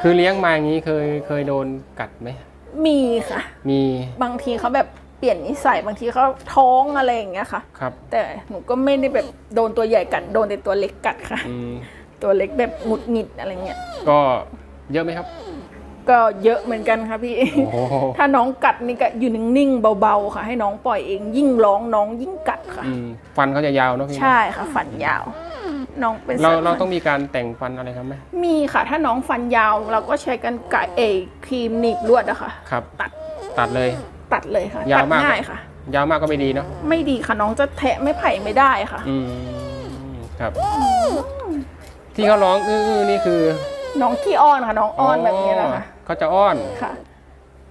คือเลี้ยงมาอย่างนี้เคยเคยโดนกัดไหมมีค่ะ มีบางทีเขาแบบเปลี่ยนนิสัยบางทีเขาท้องอะไรอย่างเงี้ยค่ะ ครับแต่หนูก็ไม่ได้แบบโดนตัวใหญ่กัดโดนแต่ตัวเล็กกัดค่ะ อืมตัวเล็กแบบหงุดหงิดอะไรเงี้ยก็เยอะไหมครับ ก็เยอะเหมือนกันค่ะพี่ โอ้โหถ้าน้องกัดนี่ก็อยู่นิ่งๆเบาๆค่ะ ให้น้องปล่อยเองยิ่งร้องน้องยิ่งกัดค่ะ อืมฟันเขาจะยาวเนอะพี่ใช่ค่ะฟันยาว น้องเป็นเราสัตว์เราฟันต้องมีการแต่งฟันอะไรครับไหมมีค่ะ ถ้าน้องฟันยาว เราก็ใช้กันไก่เอยครีมหนีบลวดอะค่ะ ครับ ตัดตัดเลย ตัดเลยค่ะยาวตัดมากง่ายค่ะ ยาวมากก็ไม่ดีเนาะไม่ดีค่ะน้องจะแทะไม่ไผ่ไม่ได้ค่ะ อืมครับ ที่เขาร้องอื้อๆนี่คือ น้องขี้อ้อนค่ะ น้องอ้อนแบบนี้แหละค่ะเขาจะอ้อนค่ะ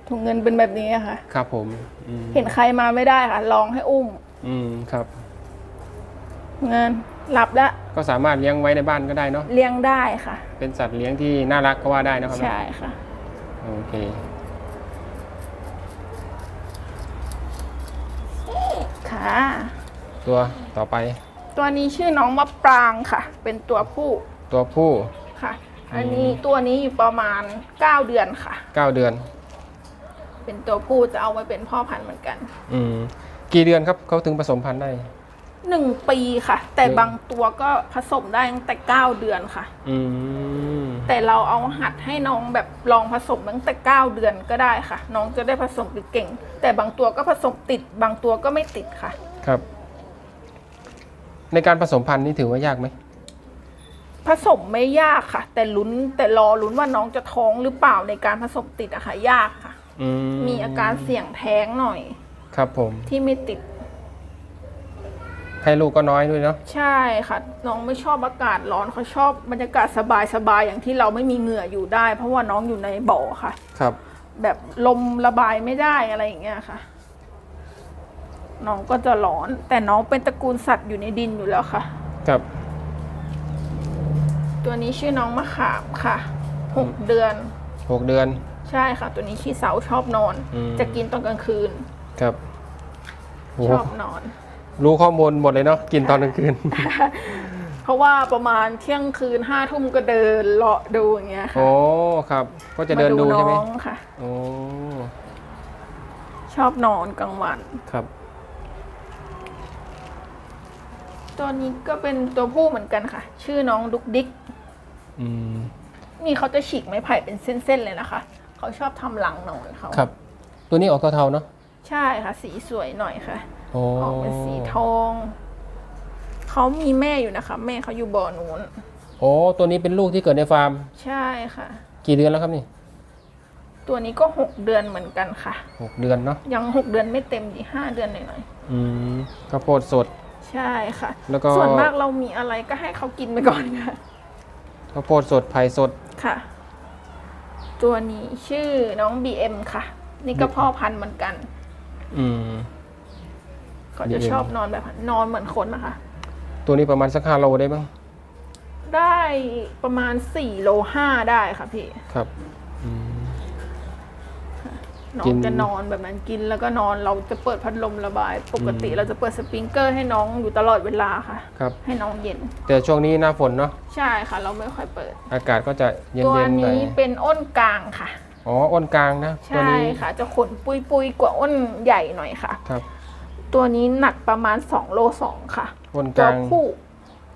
ถุงเงินเป็นแบบนี้ค่ะ ครับผมอืมเห็นใครมาไม่ได้ค่ะ ลองให้อุ้ม อืมครับ เงิน หลับแล้วก็สามารถเลี้ยงไว้ในบ้านก็ได้เนาะเลี้ยงได้ค่ะ เป็นสัตว์เลี้ยงที่น่ารักก็ว่าได้นะครับใช่ค่ะโอเคค่ะตัวต่อไป ตัวนี้ชื่อน้องมะปรางค่ะ เป็นตัวผู้ตัวผู้ค่ะ อันนี้ตัวนี้อยู่ประมาณ9เดือนค่ะ9เดือน เป็นตัวผู้จะเอาไว้เป็นพ่อพันธุ์เหมือนกัน อืมกี่เดือนครับเขาถึงผสมพันธุ์ได้ 1ปีค่ะ แต่หนึ่งบางตัวก็ผสมได้ตั้งแต่9เดือนค่ะ อืม แต่เราเอาหัดให้น้องแบบลองผสมตั้งแต่9เดือนก็ได้ค่ะ น้องจะได้ผสมเก่งๆแต่บางตัวก็ผสมติด บางตัวก็ไม่ติดค่ะ ครับ ในการผสมพันธุ์นี่ถือว่ายากไหมผสมไม่ยากค่ะ แต่ลุ้นแต่รอลุ้นว่าน้องจะท้องหรือเปล่าในการผสมติดอะค่ะยากค่ะ อืมีอาการเสี่ยงแท้งหน่อย ครับผม ที่ไม่ติด ให้ลูกก็น้อยด้วยเนาะใช่ค่ะ น้องไม่ชอบอากาศร้อนเขาชอบบรรยากาศสบายๆอย่างที่เราไม่มีเหงื่ออยู่ได้ เพราะว่าน้องอยู่ในบ่อค่ะ ครับ แบบลมระบายไม่ได้อะไรอย่างเงี้ยค่ะ น้องก็จะร้อน แต่น้องเป็นตระกูลสัตว์อยู่ในดินอยู่แล้วค่ะ ครับ ตัวนี้ชื่อน้องมะขามค่ะหกเดือน หกเดือน ใช่ค่ะ ตัวนี้ขี้เสาชอบนอน อืม จะกินตอนกลางคืน ครับโอ้ชอบนอน รู้ข้อมูลหมดเลยเนาะกินตอนกลางคืน เพราะว่าประมาณเที่ยงคืนห้าทุ่มก็เดินเลาะดูอย่างเงี้ยค่ะโอ้ครับ ก็จะเดินดูใช่ไหมน้องค่ะ โอ้ชอบนอนกลางวัน ครับ ตัวนี้ก็เป็นตัวผู้เหมือนกันค่ะ ชื่อน้องดุกดิก อืมนี่เขาจะฉีกไม้ไผ่เป็นเส้นๆเลยนะคะ เขาชอบทำหลังนอนเขา ครับ ตัวนี้ออกเทาๆเนาะ ใช่ค่ะ สีสวยหน่อยค่ะโอ้ออกเป็นสีทอง เขามีแม่อยู่นะคะ แม่เขาอยู่บ่อนู้นโอ้ตัวนี้เป็นลูกที่เกิดในฟาร์ม ใช่ค่ะ กี่เดือนแล้วครับนี่ ตัวนี้ก็หกเดือนเหมือนกันค่ะ หกเดือนเนาะ ยังหกเดือนไม่เต็มดีห้าเดือนหน่อยอืมข้าวโพดสดๆใช่ค่ะ แล้วก็ส่วนมากเรามีอะไรก็ให้เขากินไปก่อนค่ะข้าวโพดสดไผ่สด ค่ะ ตัวนี้ชื่อน้อง BM ค่ะ นี่ก็พ่อพันธุ์เหมือนกัน อืม เขาจะ BM ชอบนอนแบบนอนเหมือนคนนะคะ ตัวนี้ประมาณสักห้าโลได้บ้างได้ประมาณ4โล5ได้ค่ะพี่ครับอืม น้อกิงน จะนอนแบบนั้นกินแล้วก็นอนเราจะเปิดพัดลมระบาย ปกติอืมเราจะเปิดสปริงเกอร์ให้น้องอยู่ตลอดเวลาค่ะ ครับ ให้น้องเย็น แต่ช่วงนี้หน้าฝนเนาะใช่ค่ะ เราไม่ค่อยเปิด อากาศก็จะเย็ตัวนๆหน่อยนี้เป็นอ้นกลางค่ะ อ๋ออ้นกลางนะตัวใช่นี้ค่ะ จะขนปุยปุยๆกว่าอ้นใหญ่หน่อยค่ะ ครับ ตัวนี้หนักประมาณ2โล2ค่ะอ้นกตัวลางผู้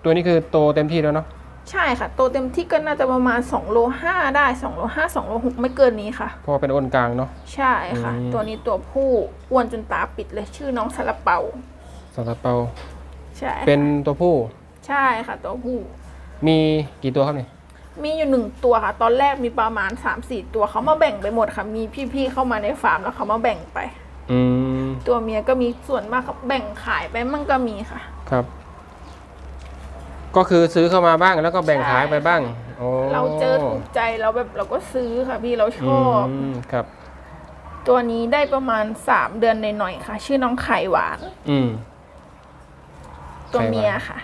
ตัวนี้คือโตเต็มที่แล้วเนาะใช่ค่ะ ตัวเต็มที่ก็น่าจะประมาณ2โล5ได้2โล5 2โล6ไม่เกินนี้ค่ะ เพราะว่าเป็นอ้นกลางเนาะ ใช่ค่ะ อืม ตัวนี้ตัวผู้อ้วนจนตาปิดเลยชื่อน้องซาลาเปาซาลาเปาใช่ค่ะเป็นตัวผู้ใช่ค่ะ ตัวผู้ มีกี่ตัวครับเนี่ยมีอยู่หนึ่งตัวค่ะ ตอนแรกมีประมาณ3-4ตัวเขามาแบ่งไปหมดค่ะ มีพี่ๆเข้ามาในฟาร์มแล้วเขามาแบ่งไป อืม ตัวเมียก็มีส่วนมากเขาแบ่งขายไปมั่งก็มีค่ะ ครับ ก็คือซื้อเข้ามาบ้างแล้วก็แบ่งใช่ขายไปบ้างโอ้เราเจอถูกใจเราแบบเราก็ซื้อค่ะพี่เราชอือบมครับ ตัวนี้ได้ประมาณ3เดือนหน่อยๆค่ะ ชื่อน้องไข่หวาน อืม ตัวไข่หวานเมียค่ะ